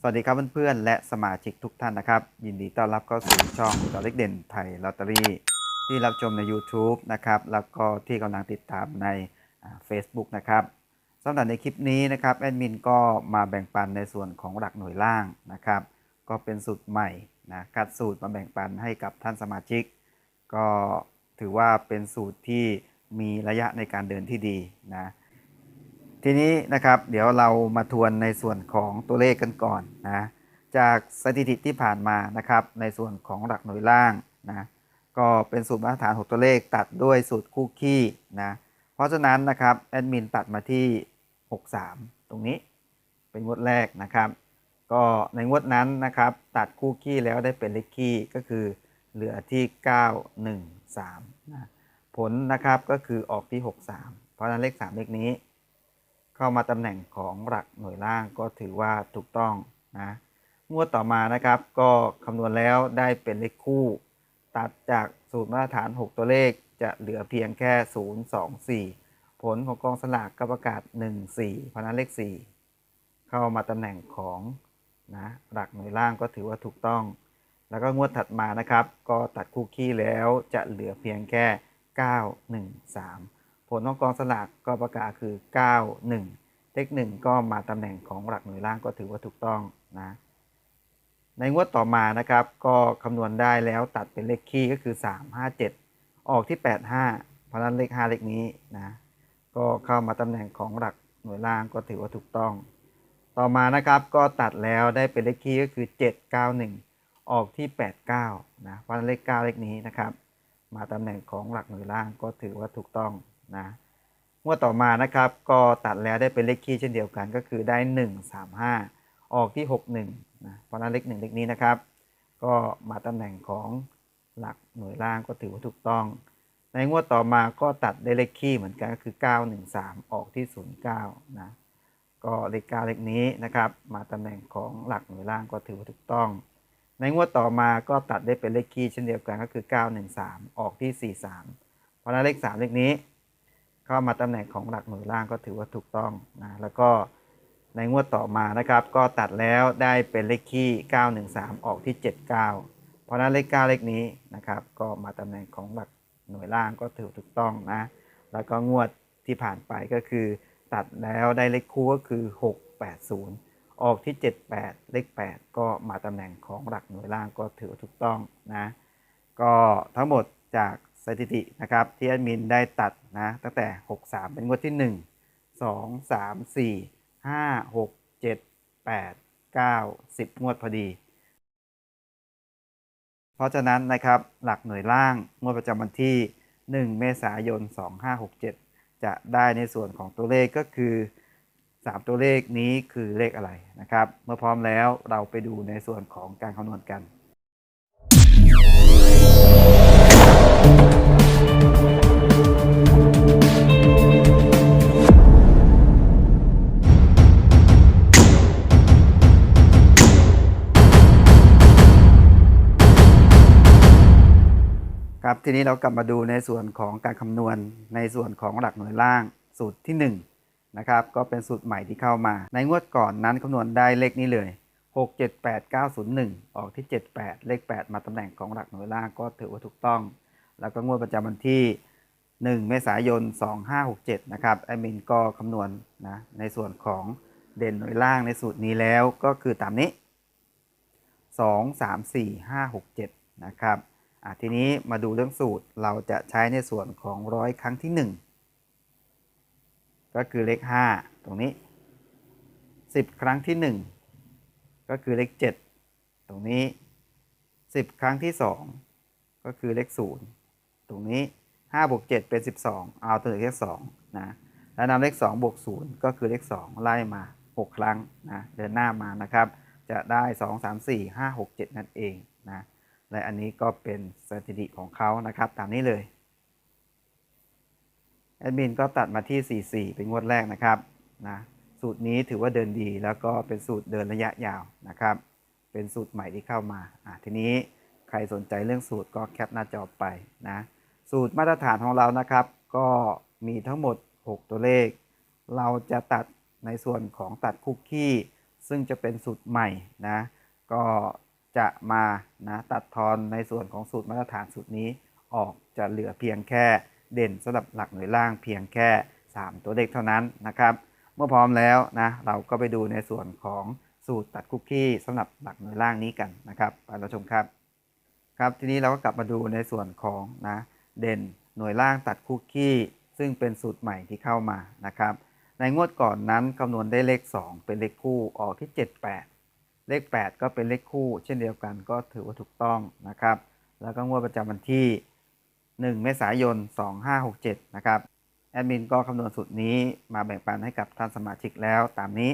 สวัสดีครับเพื่อนๆและสมาชิกทุกท่านนะครับ ยินดีต้อนรับเข้าสู่ช่องตัวเลขเด่นไทยลอตเตอรี่ที่รับชมใน YouTube นะครับ แล้วก็ที่กำลังติดตามใน Facebook นะครับสำหรับในคลิปนี้นะครับแอดมินก็มาแบ่งปันในส่วนของหลักหน่วยล่างนะครับ ก็เป็นสูตรใหม่นะคัดสูตรมาแบ่งปันให้กับท่านสมาชิก ก็ถือว่าเป็นสูตรที่มีระยะในการเดินที่ดีนะ ทีนี้นะครับเดี๋ยวเรามาทวนในส่วนของตัวเลขกันก่อนนะจากสถิติที่ผ่านมานะครับ ในส่วนของหลักหน่วยล่างนะก็เป็นสูตรมาตรฐาน 6 ตัวเลขตัดด้วยสูตรคู่ขี้นะเพราะฉะนั้นนะครับแอดมินตัดมาที่ 63 ตรงนี้เป็นงวดแรกนะครับ ก็ในงวดนั้นนะครับ ตัดคู่ขี้แล้วได้เป็นเลขขี้ก็คือเหลือที่ 913นะผลนะครับก็คือออกที่ 63 เพราะฉะนั้นเลข 3 เลขนี้ เข้ามาตำแหน่งของหลักหน่วยล่างก็ถือว่าถูกต้องนะงวดต่อมานะครับก็คำนวณแล้วได้เป็นเลขคู่ ตัดจากสูตรมาตรฐาน 6 ตัวเลขจะเหลือเพียงแค่ 0 2 4 ผลของกองสลากก็ประกาศ 1 4 เพราะฉะนั้นเลข 4 เข้ามาตำแหน่งของนะหลักหน่วยล่างก็ถือว่าถูกต้อง แล้วก็งวดถัดมานะครับ ก็ตัดคู่ขี้แล้วจะเหลือเพียงแค่ 9 1 3 ผลของกองสลากก็ประกาศคือ 91 เลข1ก็มาตำแหน่งของหลักหน่วยล่างก็ถือว่าถูกต้องนะ ในงวดต่อมานะครับ ก็คำนวณได้แล้วตัดเป็นเลขคี่ก็คือ 3 5 7 ออกที่ 85 เพราะนั้นเลข 5 เลขนี้นะก็เข้ามาตำแหน่งของหลักหน่วยล่างก็ถือว่าถูกต้อง ต่อมานะครับก็ตัดแล้วได้เป็นเลขคี่ก็คือ 791 ออกที่ 89 นะเพราะฉะนั้นเลข 9 เลขนี้นะครับ มาตำแหน่งของหลักหน่วยล่างก็ถือว่าถูกต้อง นะงวดต่อมานะครับก็ตัดแล้วได้เป็นเลขคี่เช่นเดียวกันก็คือได้ 1 3 5 ออกที่ 61นะเพราะนั้นเลข1เลขนี้นะครับ ก็มาตำแหน่งของหลักหน่วยล่างก็ถือว่าถูกต้อง ในงวดต่อมาก็ตัดได้เลขคี่เหมือนกันก็คือ 913 ออกที่ 09นะก็เลข9เลขนี้นะครับ มาตำแหน่งของหลักหน่วยล่างก็ถือว่าถูกต้อง ในงวดต่อมาก็ตัดได้เป็นเลขคี่เช่นเดียวกันก็คือ 913 ออกที่ 43 เพราะฉะนั้นเลข 3 เลขนี้ เข้ามาตำแหน่งของหลักหน่วยล่างก็ถือว่าถูกต้องนะแล้วก็ในงวดต่อมานะครับ ก็ตัดแล้วได้เป็นเลขคี่ 913 ออกที่ 79 เพราะนั้นเลข 9 เลขนี้นะครับ ก็มาตำแหน่งของหลักหน่วยล่างก็ถือถูกต้องนะ แล้วก็งวดที่ผ่านไปก็คือ ตัดแล้วได้เลขคู่ก็คือ 680 ออกที่ 78 เลข 8 ก็มาตำแหน่งของหลักหน่วยล่างก็ถือถูกต้องนะ ก็ทั้งหมดจาก สถิตินะครับที่แอดมินได้ตัดนะตั้งแต่ 63 เป็นงวดที่ 1 2 3 4 5 6 7 8 9 10 งวดพอดี เพราะฉะนั้นนะครับหลักหน่วยล่างงวดประจำวันที่ 1 เมษายน 2567 จะได้ในส่วนของตัวเลขก็คือ 3 ตัวเลขนี้คือเลขอะไรนะครับ เมื่อพร้อมแล้วเราไปดูในส่วนของการคำนวณกัน นี้เรากลับมาดูในส่วนของการคำนวณในส่วนของหลักหน่วยล่างสูตรที่ 1 นะครับ ก็เป็นสูตรใหม่ที่เข้ามา ในงวดก่อนนั้นคำนวณได้เลขนี้เลย 6 7 8 9 0 1 ออกที่ 78 เลข 8 มาตำแหน่งของหลักหน่วยล่างก็ถือว่าถูกต้อง แล้วก็งวดประจำวันที่ 1 เมษายน 2567 นะครับแอดมินก็คำนวณนะในส่วนของเด่นหน่วยล่างในสูตรนี้แล้วก็คือตามนี้ 2 3 4 5 6 7 นะครับ ทีนี้มาดูเรื่องสูตรเราจะใช้ในส่วนของร้อยครั้งที่ 1 ก็คือเลข 5 ตรงนี้ 10 ครั้งที่ 1 ก็คือเลข 7 ตรงนี้ 10 ครั้งที่ 2 ก็คือเลข 0 ตรงนี้5บวก7เป็น 12 เอาตัวเลข2นะแล้วนำเลข2บวก0ก็คือเลข 2 ไล่มา 6 ครั้งนะเดินหน้ามานะครับ จะได้ 2 3 4 5 6 7 นั่นเองนะ และอันนี้ก็เป็นสถิติของเขานะครับ ตามนี้เลยแอดมินก็ตัดมาที่ 44 เป็นงวดแรกนะครับนะสูตรนี้ถือว่าเดินดี แล้วก็เป็นสูตรเดินระยะยาวนะครับ เป็นสูตรใหม่ที่เข้ามาอะทีนี้ใครสนใจเรื่องสูตรก็แคปหน้าจอไปนะสูตรมาตรฐานของเรานะครับ ก็มีทั้งหมด 6 ตัวเลข เราจะตัดในส่วนของตัดคุกกี้ ซึ่งจะเป็นสูตรใหม่นะก็ จะมานะตัดทอนในส่วนของสูตรมาตรฐานสูตรนี้ ออกจะเหลือเพียงแค่เด่นสำหรับหลักหน่วยล่างเพียงแค่ 3 ตัวเลขเท่านั้นนะครับ เมื่อพร้อมแล้วนะเราก็ไปดูในส่วนของสูตรตัดคุกกี้สำหรับหลักหน่วยล่างนี้กันนะครับไปรับชมครับครับทีนี้เราก็กลับมาดูในส่วนของนะเด่นหน่วยล่างตัดคุกกี้ ซึ่งเป็นสูตรใหม่ที่เข้ามานะครับ ในงวดก่อนนั้นคำนวณได้เลข 2 เป็นเลขคู่ออกที่ 78 เลข 8 ก็เป็นเลขคู่ เช่นเดียวกันก็ถือว่าถูกต้องนะครับ แล้วก็งวดประจำวันที่ 1 เมษายน 2567 นะครับ แอดมินก็คำนวณสูตรนี้มาแบ่งปันให้กับท่านสมาชิกแล้วตามนี้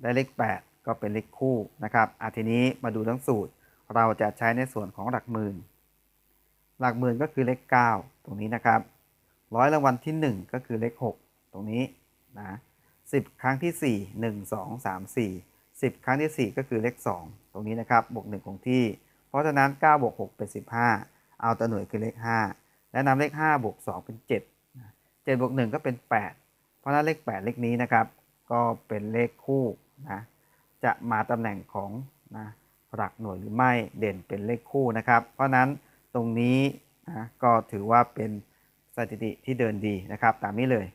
ได้เลข 8 ก็เป็นเลขคู่นะครับอาทีนี้มาดูทั้งสูตรเราจะใช้ในส่วนของหลักหมื่น หลักหมื่นก็คือเลข 9 ตรงนี้นะครับร้อยรางวัลที่ 1 ก็คือเลข 6 ตรงนี้นะ สิบครั้งที่ 4 1 2 3 4 10 ครั้งที่ 4 ก็คือเลข 2 ตรงนี้นะครับ บวก 1 คงที่ เพราะฉะนั้น 9 บวก 6 เป็น 15 เอาตัวหน่วยคือเลข 5 และนำเลข 5 บวก 2 เป็น 7 7 บวก 1 ก็เป็น 8 เพราะนั้นเลข 8 เลขนี้นะครับ ก็เป็นเลขคู่นะ จะมาตำแหน่งของนะหลักหน่วยหรือไม่เด่นเป็นเลขคู่นะครับ เพราะฉะนั้นตรงนี้นะก็ถือว่าเป็นสถิติที่เดินดีนะครับ ตามนี้เลย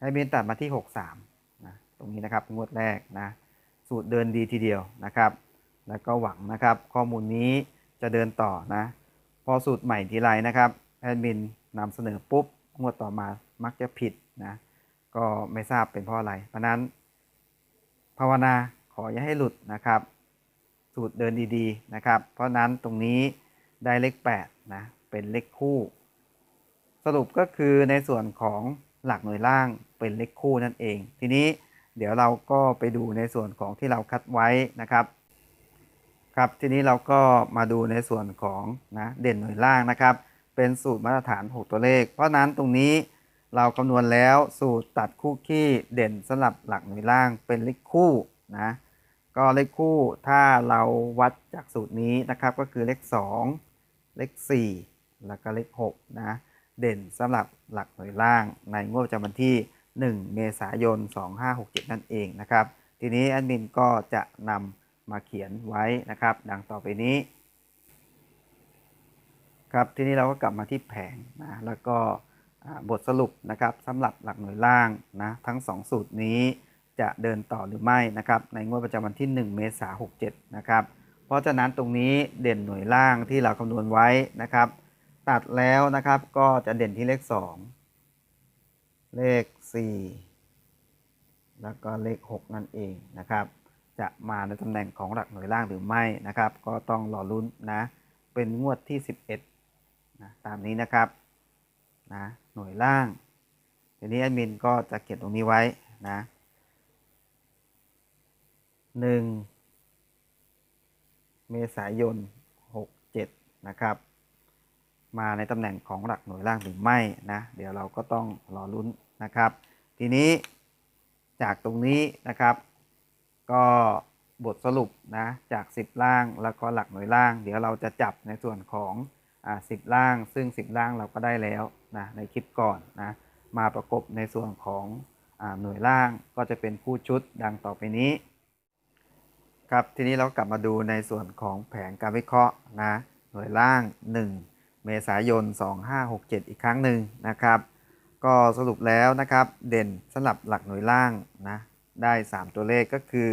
ให้บินตัดมาที่ 63นะตรงนี้นะครับงวดแรกนะสูตรเดินดีทีเดียวนะครับ แล้วก็หวังนะครับ ข้อมูลนี้จะเดินต่อนะ พอสูตรใหม่ทีไรนะครับแอดมินนำเสนอปุ๊บงวดต่อมามักจะผิดนะก็ไม่ทราบเป็นเพราะอะไร เพราะนั้น ภาวนาขออย่าให้หลุดนะครับ สูตรเดินดีๆนะครับ เพราะนั้นตรงนี้ได้เลข8นะเป็นเลขคู่ สรุปก็คือในส่วนของหลักหน่วยล่าง เป็นเลขคู่นั่นเอง ทีนี้เดี๋ยวเราก็ไปดูในส่วนของที่เราคัดไว้นะครับ ครับทีนี้เราก็มาดูในส่วนของนะเด่นหน่วยล่างนะครับ เป็นสูตรมาตรฐาน 6 ตัวเลข เพราะนั้นตรงนี้เราคำนวณแล้วสูตรตัดคู่ขี้เด่นสำหรับหลักหน่วยล่างเป็นเลขคู่นะก็เลขคู่ถ้าเราวัดจากสูตรนี้นะครับก็คือเลข 2 เลข 4 แล้วก็เลข6นะเด่นสำหรับหลักหน่วยล่างในงวดประจำวันที่ 1 เมษายน 2567 นั่นเองนะครับ ทีนี้แอดมินก็จะนำมาเขียนไว้นะครับ ดังต่อไปนี้ ครับ ทีนี้เราก็กลับมาที่แผงนะ แล้วก็บทสรุปนะครับสำหรับหลักหน่วยล่างนะทั้ง 2 สูตรนี้จะเดินต่อหรือไม่นะครับในงวดประจำวันที่ 1 เมษายน 67 นะครับ เพราะฉะนั้นตรงนี้เด่นหน่วยล่างที่เราคำนวณไว้นะครับ ตัดแล้วนะครับก็จะเด่นที่เลข 2 เลข 4 แล้วก็เลข 6 นั่นเองนะครับ จะมาในตำแหน่งของหลักหน่วยล่างหรือไม่นะครับ ก็ต้องรอลุ้นนะ เป็นงวดที่ 11นะตามนี้นะครับนะหน่วยล่างทีนี้แอดมินก็จะเขียนตรงนี้ไว้นะหนึ่งเมษายน 67 นะครับ มาในตำแหน่งของหลักหน่วยล่างหรือไม่นะเดี๋ยวเราก็ต้องรอลุ้นนะครับ ทีนี้จากตรงนี้นะครับ ก็บทสรุปนะจาก 10 ล่างแล้วก็หลักหน่วยล่าง เดี๋ยวเราจะจับในส่วนของอ่า10ล่าง ซึ่ง 10 ล่างเราก็ได้แล้วนะในคลิปก่อนนะมาประกบในส่วนของอ่าหน่วยล่างก็จะเป็นคู่ชุดดังต่อไปนี้ครับทีนี้เรากลับมาดูในส่วนของแผนการวิเคราะห์นะหน่วยล่าง 1 เมษายน 2567 อีกครั้งหนึ่งนะครับ ก็สรุปแล้วนะครับเด่นสำหรับหลักหน่วยล่างนะได้ 3 ตัวเลขก็คือ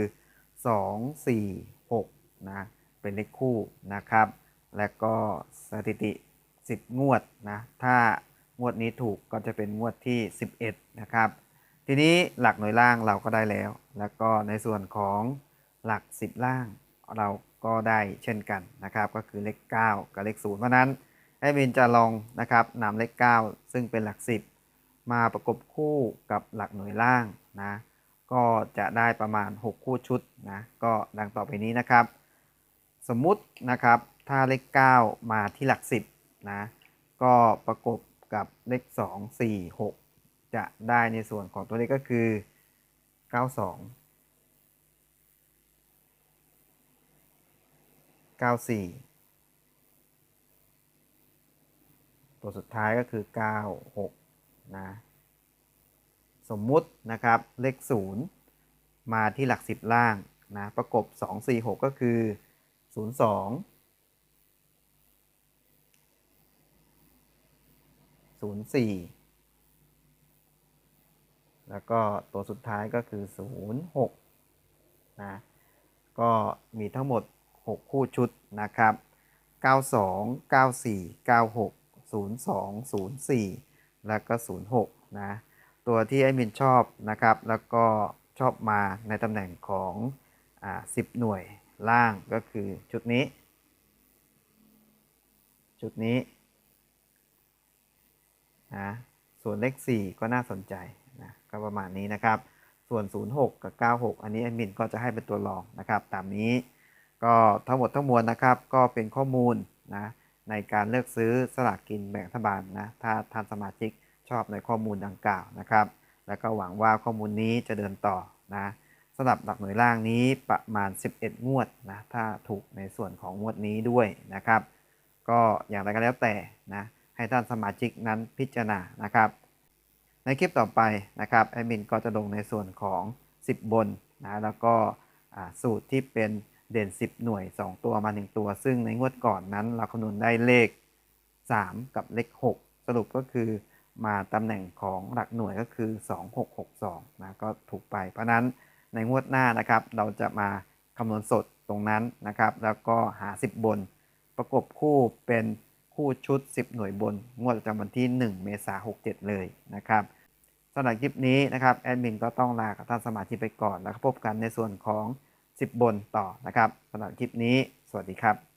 2 4 6นะเป็นเลขคู่นะครับ และก็สถิติ 10 งวดนะถ้างวดนี้ถูกก็จะเป็นงวดที่ 11 นะครับ ทีนี้หลักหน่วยล่างเราก็ได้แล้ว แล้วก็ในส่วนของหลัก 10 ล่างเราก็ได้เช่นกันนะครับ ก็คือเลข 9 กับเลข0เพราะนั้น แอดมินจะลองนะครับนำเลข 9 ซึ่งเป็นหลัก 10 มาประกบคู่กับหลักหน่วยล่างนะก็จะได้ประมาณ 6 คู่ชุดนะก็ดังต่อไปนี้นะครับ สมมุตินะครับถ้าเลข 9 มาที่หลัก 10นะก็ประกบกับเลข 2 4 6 จะได้ในส่วนของตัวเลขก็คือ 92 94 ตัวสุดท้ายก็คือ 96 นะ สมมุตินะครับเลข 0 มาที่หลัก 10 ล่างนะ ประกบ 2 4 6 ก็คือ 0 2 0 4 แล้วก็ตัวสุดท้ายก็คือ 0 6 นะ ก็มีทั้งหมด 6 คู่ชุดนะครับ 92 94 96 02 04 แล้วก็ 06 นะ ตัวที่ไอ้มินชอบนะครับ แล้วก็ชอบมาในตำแหน่งของอ่า10 หน่วยล่างก็คือชุดนี้ ชุดนี้นะส่วนเลข 4 ก็น่าสนใจนะก็ประมาณนี้นะครับ ส่วน 06 กับ 96 อันนี้แอดมินก็จะให้เป็นตัวรองนะครับ ตามนี้ก็ทั้งหมดทั้งมวลนะครับ ก็เป็นข้อมูลนะ ในการเลือกซื้อสลากกินแบ่งรัฐบาลนะถ้าท่านสมาชิกชอบในข้อมูลดังกล่าวนะครับ แล้วก็หวังว่าข้อมูลนี้จะเดินต่อนะสำหรับหลักหน่วยล่างนี้ประมาณ 11 งวดนะถ้าถูกในส่วนของงวดนี้ด้วยนะครับ ก็อย่างไรก็แล้วแต่นะให้ท่านสมาชิกนั้นพิจารณานะครับ ในคลิปต่อไปนะครับแอดมินก็จะลงในส่วนของ 10 บนนะแล้วก็สูตรที่เป็น เด่น 10 หน่วย 2 ตัวมา 1 ตัว ซึ่งในงวดก่อนนั้น เราคำนวณได้เลข 3 กับเลข 6 สรุปก็คือมาตำแหน่งของหลักหน่วยก็คือ 2662นะก็ถูกไป เพราะนั้นในงวดหน้านะครับ เราจะมาคำนวณสดตรงนั้นนะครับ แล้วก็หา 10 บน ประกบคู่เป็นคู่ชุด 10 หน่วยบน งวดประจำวันที่ 1 เมษายน67 เลยนะครับสำหรับคลิปนี้นะครับแอดมินก็ต้องลากับท่านสมาชิกไปก่อนแล้วพบกันในส่วนของ 10 บนต่อนะครับสำหรับคลิปนี้ สวัสดีครับ